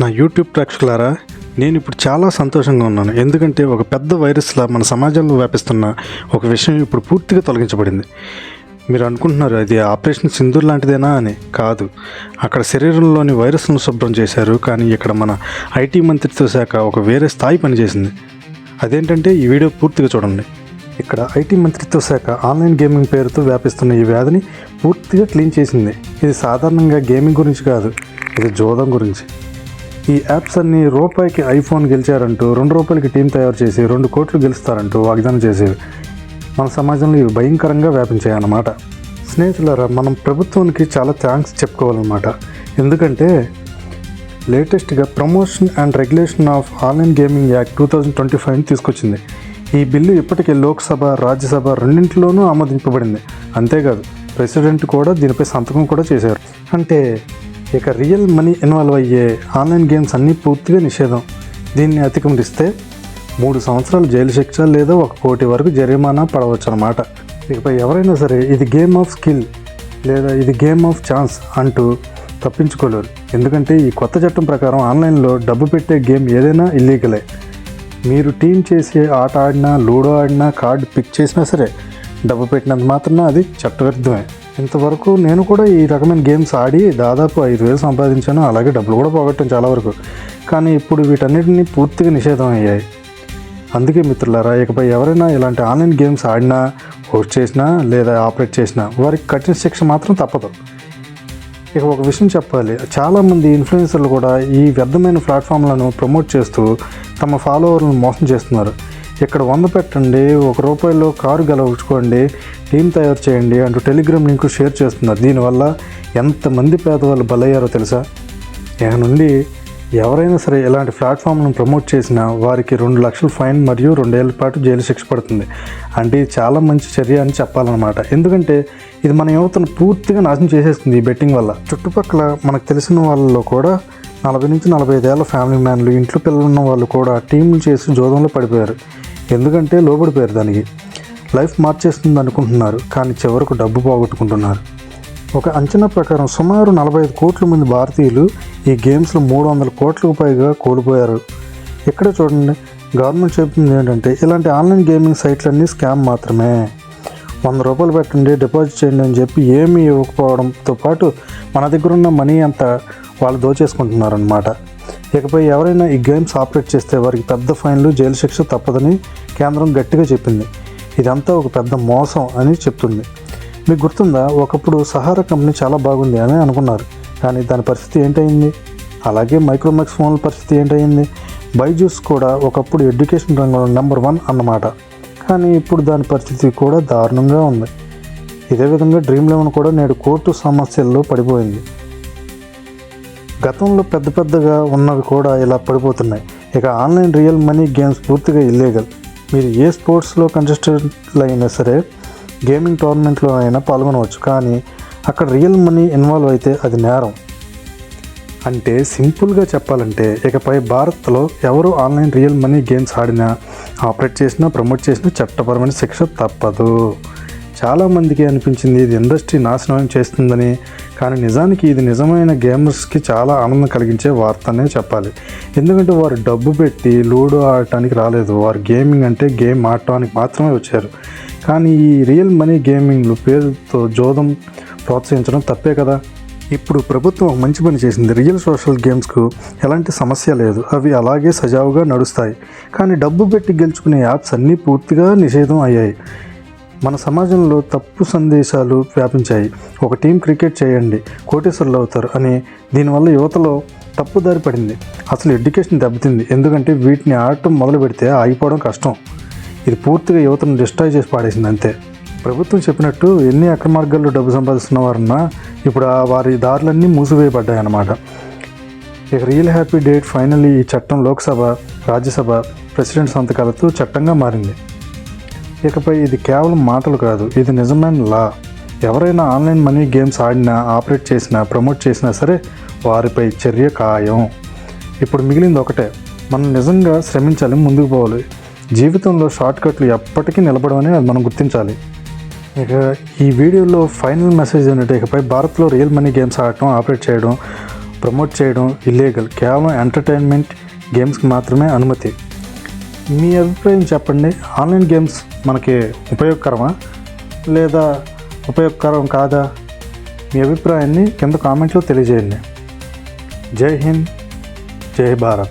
నా యూట్యూబ్ ప్రేక్షకులారా నేను ఇప్పుడు చాలా సంతోషంగా ఉన్నాను. ఎందుకంటే ఒక పెద్ద వైరస్లా మన సమాజంలో వ్యాపిస్తున్న ఒక విషయం ఇప్పుడు పూర్తిగా తొలగించబడింది. మీరు అనుకుంటున్నారు అది ఆపరేషన్ సింధూర్ లాంటిదేనా అని? కాదు. అక్కడ శరీరంలోని వైరస్ను శుభ్రం చేశారు కానీ ఇక్కడ మన ఐటీ మంత్రిత్వ శాఖ ఒక వేరే స్థాయి పనిచేసింది. అదేంటంటే ఈ వీడియో పూర్తిగా చూడండి. ఇక్కడ ఐటీ మంత్రిత్వ శాఖ ఆన్లైన్ గేమింగ్ పేరుతో వ్యాపిస్తున్న ఈ వ్యాధిని పూర్తిగా క్లీన్ చేసింది. ఇది సాధారణంగా గేమింగ్ గురించి కాదు ఇది జోదం గురించి. ఈ యాప్స్ అన్ని రూపాయికి ఐఫోన్ గెలిచారంటూ రెండు రూపాయలకి టీం తయారు చేసి రెండు కోట్లు గెలుస్తారంటూ వాగ్దానం చేసేవి. మన సమాజంలో ఇవి భయంకరంగా వ్యాపించాయన్నమాట. స్నేహితులారా మనం ప్రభుత్వానికి చాలా థ్యాంక్స్ చెప్పుకోవాలన్నమాట. ఎందుకంటే లేటెస్ట్గా promotion and regulation of online gaming act two thousand twenty ఫైవ్ని తీసుకొచ్చింది. ఈ బిల్లు ఇప్పటికే లోక్సభ రాజ్యసభ రెండింటిలోనూ ఆమోదింపబడింది. అంతేకాదు ప్రెసిడెంట్ కూడా దీనిపై సంతకం కూడా చేశారు. అంటే ఇక రియల్ మనీ ఇన్వాల్వ్ అయ్యే ఆన్లైన్ గేమ్స్ అన్నీ పూర్తిగా నిషేధం. దీన్ని అతిక్రమిస్తే మూడు సంవత్సరాలు జైలు శిక్ష లేదా ఒక కోటి వరకు జరిమానా పడవచ్చు అన్నమాట ఇకపై ఎవరైనా సరే ఇది గేమ్ ఆఫ్ స్కిల్ లేదా ఇది గేమ్ ఆఫ్ ఛాన్స్ అంటూ తప్పించుకోలేరు. ఎందుకంటే ఈ కొత్త చట్టం ప్రకారం ఆన్లైన్లో డబ్బు పెట్టే గేమ్ ఏదైనా ఇల్లీగలే. మీరు టీం చేసే ఆట ఆడినా లూడో ఆడినా కార్డు పిక్ చేసినా సరే డబ్బు పెట్టినంత మాత్రమే అది చట్టవిరుద్ధమే. ఇంతవరకు నేను కూడా ఈ రకమైన గేమ్స్ ఆడి దాదాపు ఐదు వేలు సంపాదించాను. అలాగే డబ్బులు కూడా పోగొట్టాను చాలా వరకు. కానీ ఇప్పుడు వీటన్నిటిని పూర్తిగా నిషేధం అయ్యాయి. అందుకే మిత్రులారా ఇకపై ఎవరైనా ఇలాంటి ఆన్లైన్ గేమ్స్ ఆడినా హోస్ట్ చేసినా లేదా ఆపరేట్ చేసినా వారికి కఠిన శిక్ష మాత్రం తప్పదు. ఇక ఒక విషయం చెప్పాలి. చాలామంది ఇన్ఫ్లుయెన్సర్లు కూడా ఈ వ్యర్థమైన ప్లాట్ఫామ్లను ప్రమోట్ చేస్తూ తమ ఫాలోవర్లను మోసం చేస్తున్నారు. ఇక్కడ వంద పెట్టండి ఒక రూపాయలో కారు గెలవచ్చుకోండి టీం తయారు చేయండి అంటూ టెలిగ్రామ్ లింక్ షేర్ చేస్తున్నారు. దీనివల్ల ఎంతమంది పేదవాళ్ళు బలయ్యారో తెలుసా? ఇక నుండి ఎవరైనా సరే ఇలాంటి ప్లాట్ఫామ్లను ప్రమోట్ చేసినా వారికి రెండు లక్షల ఫైన్ మరియు రెండేళ్ళ పాటు జైలు శిక్ష పడుతుంది. అంటే చాలా మంచి చర్య అని చెప్పాలన్నమాట. ఎందుకంటే ఇది మన యువతను పూర్తిగా నాశనం చేసేస్తుంది ఈ బెట్టింగ్ వల్ల. చుట్టుపక్కల మనకు తెలిసిన వాళ్ళలో కూడా నలభై నుంచి నలభై ఐదేళ్ళ ఫ్యామిలీ మ్యాన్లు ఇంట్లో పిల్లలు ఉన్న వాళ్ళు కూడా టీంలు చేసి జోదంలో పడిపోయారు. ఎందుకంటే లోబడిపోయారు దానికి. లైఫ్ మార్చేస్తుంది అనుకుంటున్నారు కానీ చివరకు డబ్బు పోగొట్టుకుంటున్నారు. ఒక అంచనా ప్రకారం సుమారు నలభై ఐదు కోట్ల మంది భారతీయులు ఈ గేమ్స్లో మూడు వందల కోట్లకు పైగా కోల్పోయారు. ఇక్కడ చూడండి గవర్నమెంట్ చెప్తుంది ఏంటంటే ఇలాంటి ఆన్లైన్ గేమింగ్ సైట్లన్నీ స్కామ్ మాత్రమే. వంద రూపాయలు పెట్టండి డిపాజిట్ చేయండి అని చెప్పి ఏమీ ఇవ్వకపోవడంతో పాటు మన దగ్గర ఉన్న మనీ అంతా వాళ్ళు దోచేసుకుంటున్నారనమాట ఇకపై ఎవరైనా ఈ గేమ్స్ ఆపరేట్ చేస్తే వారికి పెద్ద ఫైన్లు జైలు శిక్ష తప్పదని కేంద్రం గట్టిగా చెప్పింది. ఇదంతా ఒక పెద్ద మోసం అని చెప్తుంది. మీకు గుర్తుందా? ఒకప్పుడు సహారా కంపెనీ చాలా బాగుంది అని అనుకున్నారు. కానీ దాని పరిస్థితి ఏంటయింది? అలాగే మైక్రోమాక్స్ ఫోన్ల పరిస్థితి ఏంటయింది? బైజూస్ కూడా ఒకప్పుడు ఎడ్యుకేషన్ రంగంలో నెంబర్ వన్ అన్నమాట. కానీ ఇప్పుడు దాని పరిస్థితి కూడా దారుణంగా ఉంది. ఇదే విధంగా డ్రీమ్ లెవెన్ కూడా నేడు కోర్టు సమస్యల్లో పడిపోయింది. గతంలో పెద్ద పెద్దగా ఉన్నవి కూడా ఇలా పడిపోతున్నాయి. ఇక ఆన్లైన్ రియల్ మనీ గేమ్స్ పూర్తిగా ఇల్లీగల్. మీరు ఏ స్పోర్ట్స్లో కంటెస్టెంట్లు అయినా సరే గేమింగ్ టోర్నమెంట్లో అయినా పాల్గొనవచ్చు. కానీ అక్కడ రియల్ మనీ ఇన్వాల్వ్ అయితే అది నేరం. అంటే సింపుల్గా చెప్పాలంటే ఇకపై భారత్లో ఎవరు ఆన్లైన్ రియల్ మనీ గేమ్స్ ఆడినా ఆపరేట్ చేసినా ప్రమోట్ చేసినా చట్టపరమైన శిక్ష తప్పదు. చాలామందికి అనిపించింది ఇది ఇండస్ట్రీ నాశనం చేస్తుందని కానీ నిజానికి ఇది నిజమైన గేమర్స్కి చాలా ఆనందం కలిగించే వార్త అనే చెప్పాలి. ఎందుకంటే వారు డబ్బు పెట్టి లూడో ఆడటానికి రాలేదు. వారు గేమింగ్ అంటే గేమ్ ఆడటానికి మాత్రమే వచ్చారు. కానీ ఈ రియల్ మనీ గేమింగ్లు పేరుతో జోదం ప్రోత్సహించడం తప్పే కదా? ఇప్పుడు ప్రభుత్వం ఒక మంచి పని చేసింది. రియల్ సోషల్ గేమ్స్కు ఎలాంటి సమస్య లేదు. అవి అలాగే సజావుగా నడుస్తాయి. కానీ డబ్బు పెట్టి గెలుచుకునే యాప్స్ అన్నీ పూర్తిగా నిషేధం అయ్యాయి. మన సమాజంలో తప్పు సందేశాలు వ్యాపించాయి. ఒక టీం క్రికెట్ చేయండి కోటేశ్వర్లు అవుతారు అని దీనివల్ల యువతలో తప్పుదారి పడింది. అసలు ఎడ్యుకేషన్ దెబ్బతింది. ఎందుకంటే వీటిని ఆడటం మొదలు పెడితే ఆగిపోవడం కష్టం. ఇది పూర్తిగా యువతను డిస్ట్రాయ్ చేసి పాడేసింది అంతే. ప్రభుత్వం చెప్పినట్టు ఎన్ని అక్రమార్గాల్లో డబ్బు సంపాదిస్తున్న వారన్నా ఇప్పుడు ఆ వారి దారులన్నీ మూసివేయబడ్డాయి అన్నమాట. ఇక రియల్ హ్యాపీ డేట్ ఫైనల్లీ ఈ చట్టం లోక్సభ రాజ్యసభ ప్రెసిడెంట్ సంతకాలతో చట్టంగా మారింది. ఇకపై ఇది కేవలం మాటలు కాదు ఇది నిజమైన లా. ఎవరైనా ఆన్లైన్ మనీ గేమ్స్ ఆడినా ఆపరేట్ చేసినా ప్రమోట్ చేసినా సరే వారిపై చర్య ఖాయం. ఇప్పుడు మిగిలింది ఒకటే. మనం నిజంగా శ్రమించాలి ముందుకు పోవాలి. జీవితంలో షార్ట్ కట్లు ఎప్పటికీ నిలబడమని అది మనం గుర్తించాలి. ఇక ఈ వీడియోలో ఫైనల్ మెసేజ్ ఏంటంటే ఇకపై భారత్లో రియల్ మనీ గేమ్స్ ఆడటం ఆపరేట్ చేయడం ప్రమోట్ చేయడం ఇల్లీగల్ కేవలం ఎంటర్టైన్మెంట్ గేమ్స్కి మాత్రమే అనుమతి. మీ అభిప్రాయం చెప్పండి. ఆన్లైన్ గేమ్స్ మనకి ఉపయోగకరమా? లేదా ఉపయోగకరం కాదా? మీ అభిప్రాయాన్ని కింద కామెంట్లో తెలియజేయండి. జై హింద్ జై భారత్.